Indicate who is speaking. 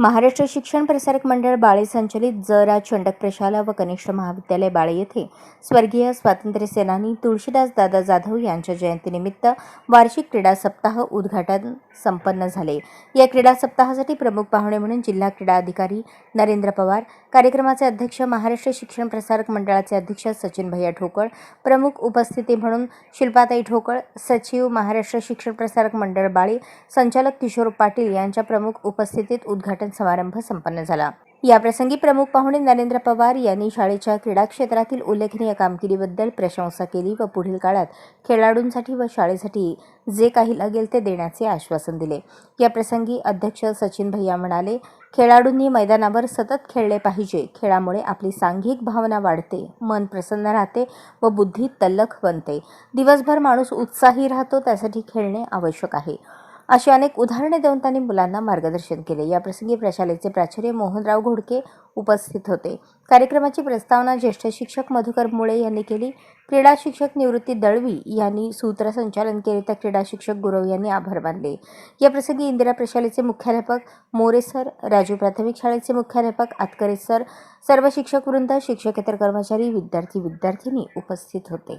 Speaker 1: महाराष्ट्र शिक्षण प्रसारक मंडळ बाळे संचलित जरा चंडक प्रशाला व कनिष्ठ महाविद्यालय बाळे येथे स्वर्गीय स्वातंत्र्य सेनानी तुळशीदास दादा जाधव यांच्या जयंतीनिमित्त वार्षिक क्रीडा सप्ताह उद्घाटन संपन्न झाले. या क्रीडा सप्ताहासाठी प्रमुख पाहुणे म्हणून जिल्हा क्रीडा अधिकारी नरेंद्र पवार कार्यक्रमाचे अध्यक्ष महाराष्ट्र शिक्षण प्रसारक मंडळाचे अध्यक्ष सचिन भैया ठोकळ प्रमुख उपस्थिती म्हणून शिल्पाताई ठोकळ सचिव महाराष्ट्र शिक्षण प्रसारक मंडळ बाळे संचालक किशोर पाटील यांच्या प्रमुख उपस्थितीत उद्घाटन समारंभ संपन्न झाला. याप्रसंगी प्रमुख पाहुणे नरेंद्र पवार यांनी शाळेच्या क्रीडा क्षेत्रातील उल्लेखनीय कामगिरीबद्दल प्रशंसा केली व पुढील काळात खेळाडूंसाठी व शाळेसाठी जे काही लागेल ते देण्याचे आश्वासन दिले. याप्रसंगी अध्यक्ष सचिन भैया म्हणाले खेळाडूंनी मैदानावर सतत खेळले पाहिजे. खेळामुळे आपली सांघिक भावना वाढते मन प्रसन्न राहते व बुद्धी तल्लख बनते. दिवसभर माणूस उत्साही राहतो त्यासाठी खेळणे आवश्यक आहे. अशी अनेक उदाहरणे देऊन त्यांनी मुलांना मार्गदर्शन केले. याप्रसंगी प्रशालेचे प्राचार्य मोहनराव घोडके उपस्थित होते. कार्यक्रमाची प्रस्तावना ज्येष्ठ शिक्षक मधुकर मुळे यांनी केली. क्रीडा शिक्षक निवृत्ती दळवी यांनी सूत्रसंचालन केले. तर क्रीडा शिक्षक गुरव यांनी आभार मानले. याप्रसंगी इंदिरा प्रशालेचे मुख्याध्यापक मोरे सर राजू प्राथमिक शाळेचे मुख्याध्यापक आतकरे सर सर्व शिक्षक वृंद शिक्षकेतर कर्मचारी विद्यार्थी विद्यार्थिनी उपस्थित होते.